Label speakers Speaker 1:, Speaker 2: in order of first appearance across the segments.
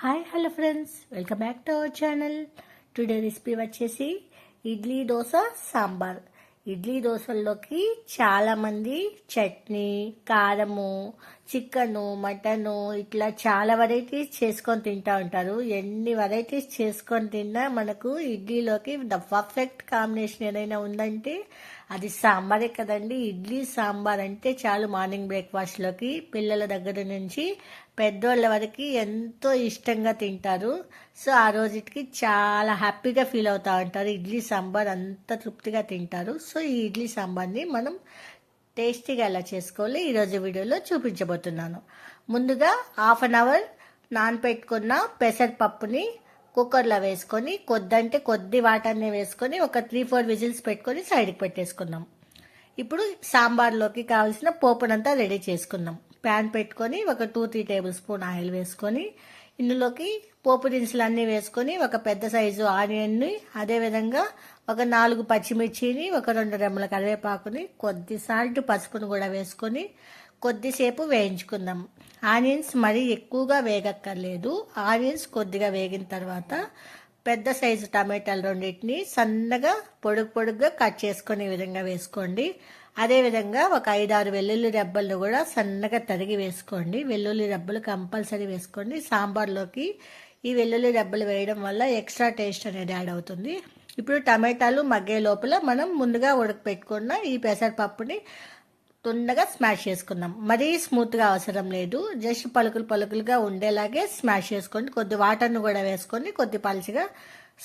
Speaker 1: Hi hello friends. Welcome back to our channel. Today recipe వచ్చేసి ఇడ్లీ దోశ సాంబార్. ఇడ్లీ దోశల్లోకి చాలామంది చట్నీ కారము chicken mutton ఇట్లా చాలా వెరైటీస్ చేసుకొని తింటూ ఉంటారు. ఎన్ని వెరైటీస్ చేసుకొని తిన్నా మనకు ఇడ్లీలోకి ద పర్ఫెక్ట్ కాంబినేషన్ ఏదైనా ఉందంటే అది సాంబారే కదండి. ఇడ్లీ సాంబార్ అంటే చాలు మార్నింగ్ బ్రేక్ఫాస్ట్లోకి పిల్లల దగ్గర నుంచి పెద్దోళ్ళ వరకు ఎంతో ఇష్టంగా తింటారు. సో ఆ రోజుకి చాలా హ్యాపీగా ఫీల్ అవుతూ ఉంటారు. ఇడ్లీ సాంబార్ అంత తృప్తిగా తింటారు. సో ఈ ఇడ్లీ సాంబార్ని మనం టేస్టీగా ఎలా చేసుకోవాలి ఈరోజు వీడియోలో చూపించబోతున్నాను. ముందుగా హాఫ్ అన్ అవర్ నానపెట్టుకున్న పెసరపప్పుని కుక్కర్లో వేసుకొని కొద్దంటే కొద్ది వాటర్నే వేసుకొని ఒక త్రీ ఫోర్ విజిల్స్ పెట్టుకొని సైడ్కి పెట్టేసుకున్నాం. ఇప్పుడు సాంబార్లోకి కావాల్సిన పోపునంతా రెడీ చేసుకున్నాం. ప్యాన్ పెట్టుకొని ఒక two three tablespoon oil వేసుకొని ఇందులోకి పోపు దినుసులు అన్నీ వేసుకొని ఒక పెద్ద సైజు ఆనియన్ని అదేవిధంగా ఒక నాలుగు పచ్చిమిర్చిని ఒక రెండు రెమ్మల కరివేపాకుని కొద్ది సాల్ట్ పసుపును కూడా వేసుకొని కొద్దిసేపు వేయించుకుందాం. ఆనియన్స్ మరీ ఎక్కువగా వేగక్కర్లేదు. ఆనియన్స్ కొద్దిగా వేగిన తర్వాత పెద్ద సైజు టమాటాలు రెండింటిని సన్నగా పొడుగు పొడుగ్గా కట్ చేసుకునే విధంగా వేసుకోండి. అదేవిధంగా ఒక ఐదారు వెల్లుల్లి రెబ్బలను కూడా సన్నగా తరిగి వేసుకోండి. వెల్లుల్లి రెబ్బలు కంపల్సరీ వేసుకోండి. సాంబార్లోకి ఈ వెల్లుల్లి రెబ్బలు వేయడం వల్ల ఎక్స్ట్రా టేస్ట్ అనేది యాడ్ అవుతుంది. ఇప్పుడు టమాటాలు మగ్గే లోపల మనం ముందుగా ఉడకపెట్టుకున్న ఈ పెసరపప్పుని తుండగా స్మాష్ చేసుకుందాం. మరీ స్మూత్గా అవసరం లేదు. జస్ట్ పలుకులు పలుకులుగా ఉండేలాగే స్మాష్ చేసుకోండి కొద్ది వాటర్ను కూడా వేసుకొని కొద్ది పలుచగా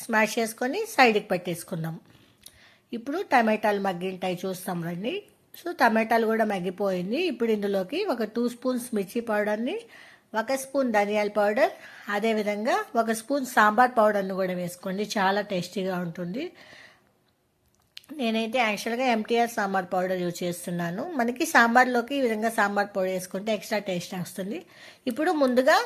Speaker 1: స్మాష్ చేసుకొని సైడ్కి పెట్టేసుకుందాం. ఇప్పుడు టమాటాలు మగ్గింటాయి చూస్తాం రండి. సో టమాటాలు కూడా మగ్గిపోయింది. ఇప్పుడు ఇందులోకి ఒక టూ స్పూన్స్ మిర్చి పౌడర్ని ఒక స్పూన్ ధనియాల పౌడర్ అదేవిధంగా ఒక స్పూన్ సాంబార్ పౌడర్ని కూడా వేసుకోండి. చాలా టేస్టీగా ఉంటుంది. నేనైతే యాక్చువల్గా ఎంటీఆర్ సాంబార్ పౌడర్ యూజ్ చేస్తున్నాను. మనకి సాంబార్లోకి ఈ విధంగా సాంబార్ పౌడర్ వేసుకుంటే ఎక్స్ట్రా టేస్ట్ వస్తుంది. ఇప్పుడు ముందుగా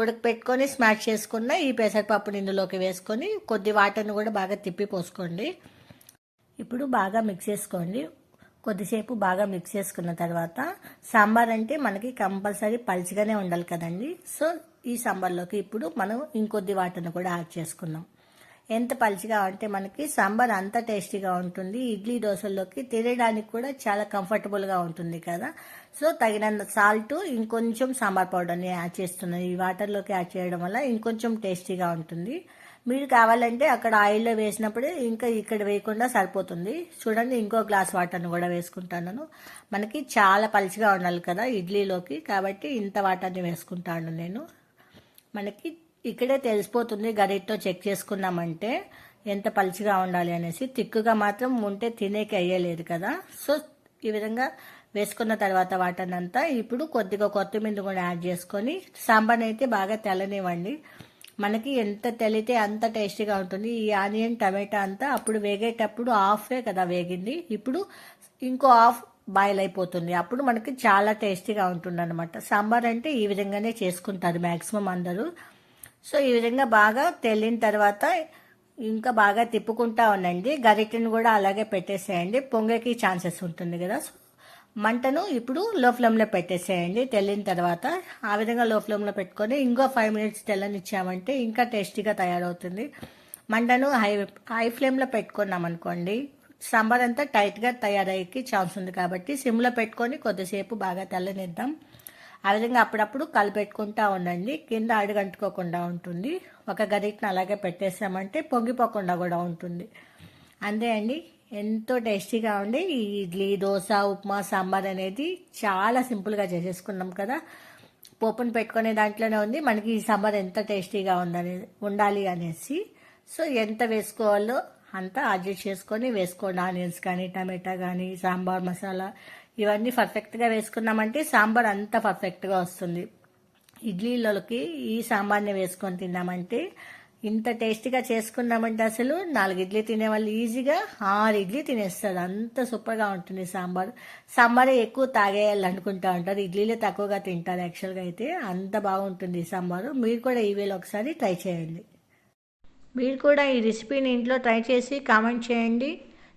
Speaker 1: ఉడకపెట్టుకొని స్మాష్ చేసుకున్న ఈ పెసరపప్పుని ఇందులోకి వేసుకొని కొద్ది వాటర్ని కూడా బాగా తిప్పి పోసుకోండి. ఇప్పుడు బాగా మిక్స్ చేసుకోండి. కొద్దిసేపు బాగా మిక్స్ చేసుకున్న తర్వాత సాంబార్ అంటే మనకి కంపల్సరీ పలుచగానే ఉండాలి కదండి. సో ఈ సాంబార్లోకి ఇప్పుడు మనం ఇంకొద్ది వాటర్ని కూడా యాడ్ చేసుకున్నాం ఎంత పలుచగా ఉంటే మనకి సాంబార్ అంత టేస్టీగా ఉంటుంది. ఇడ్లీ దోశల్లోకి తినడానికి కూడా చాలా కంఫర్టబుల్గా ఉంటుంది కదా. సో తగినంత సాల్ట్ ఇంకొంచెం సాంబార్ పౌడర్ని యాడ్ చేస్తున్నాను. ఈ వాటర్లోకి యాడ్ చేయడం వల్ల ఇంకొంచెం టేస్టీగా ఉంటుంది. మీరు కావాలంటే అక్కడ ఆయిల్లో వేసినప్పుడు ఇంకా ఇక్కడ వేయకుండా సరిపోతుంది. చూడండి ఇంకో గ్లాస్ వాటర్ని కూడా వేసుకుంటాను మనకి చాలా పలుచగా ఉండాలి కదా ఇడ్లీలోకి. కాబట్టి ఇంత వాటర్ని వేసుకుంటాను నేను. మనకి ఇక్కడే తెలిసిపోతుంది. గరిటతో చెక్ చేసుకున్నామంటే ఎంత పలుచగా ఉండాలి అనేసి. తిక్కుగా మాత్రం ఉంటే తినేకి అయ్యలేదు కదా. సో ఈ విధంగా వేసుకున్న తర్వాత వాటర్నంతా ఇప్పుడు కొద్దిగా కొత్తిమీర కూడా యాడ్ చేసుకొని సాంబార్ అయితే బాగా తెల్లనివ్వండి. మనకి ఎంత తెలితే అంత టేస్టీగా ఉంటుంది. ఈ ఆనియన్ టమాటా అంతా అప్పుడు వేగేటప్పుడు హాఫే కదా వేగింది. ఇప్పుడు ఇంకో హాఫ్ బాయిల్ అయిపోతుంది. అప్పుడు మనకి చాలా టేస్టీగా ఉంటుంది అనమాట సాంబార్ అంటే ఈ విధంగానే చేసుకుంటారు మ్యాక్సిమం అందరూ. సో ఈ విధంగా బాగా తెల్లిన తర్వాత ఇంకా బాగా తిప్పుకుంటా ఉండండి. గరిటెను కూడా అలాగే పెట్టేసేయండి. పొంగకి ఛాన్సెస్ ఉంటుంది కదా. మంటను ఇప్పుడు లో ఫ్లేమ్లో పెట్టేసేయండి. తెల్లిన తర్వాత ఆ విధంగా లో ఫ్లేమ్లో పెట్టుకొని ఇంకో ఫైవ్ మినిట్స్ తెల్లనిచ్చామంటే ఇంకా టేస్టీగా తయారవుతుంది. మంటను హై హై ఫ్లేమ్లో పెట్టుకున్నాం అనుకోండి సాంబార్ అంతా టైట్గా తయారయ్యేకి ఛాన్స్ ఉంది కాబట్టి సిమ్లో పెట్టుకొని కొద్దిసేపు బాగా తెల్లనిద్దాం. ఆ విధంగా అప్పుడప్పుడు కలిపెట్టుకుంటా ఉండండి. కింద అడుగంటుకోకుండా ఉంటుంది. ఒక గరిటను అలాగే పెట్టేసామంటే పొంగిపోకుండా కూడా ఉంటుంది. అంతే అండి. ఎంతో టేస్టీగా ఉండి ఈ ఇడ్లీ దోశ ఉప్మా సాంబార్ అనేది చాలా సింపుల్గా చేసేసుకున్నాం కదా. పోపును పెట్టుకునే దాంట్లోనే ఉంది. మనకి ఈ సాంబార్ ఎంత టేస్టీగా ఉందని ఉండాలి అనేసి. సో ఎంత వేసుకోవాలో అంతా అడ్జస్ట్ చేసుకొని వేసుకోండి. ఆనియన్స్ కానీ టమాటా కానీ సాంబార్ మసాలా ఇవన్నీ పర్ఫెక్ట్గా వేసుకున్నామంటే సాంబార్ అంత పర్ఫెక్ట్గా వస్తుంది. ఇడ్లీలోకి ఈ సాంబార్ని వేసుకొని తిన్నామంటే ఇంత టేస్టీగా చేసుకున్నామంటే అసలు నాలుగు ఇడ్లీ తినే వాళ్ళు ఈజీగా ఆరు ఇడ్లీ తినేస్తారు. అంత సూపర్గా ఉంటుంది సాంబార్. సాంబారే ఎక్కువ తాగేయాలి అనుకుంటా ఉంటారు. ఇడ్లీలే తక్కువగా తింటారు యాక్చువల్గా అయితే. అంత బాగుంటుంది ఈ సాంబారు. మీరు కూడా ఈ వేళ ఒకసారి ట్రై చేయండి. మీరు కూడా ఈ రెసిపీని ఇంట్లో ట్రై చేసి కామెంట్ చేయండి.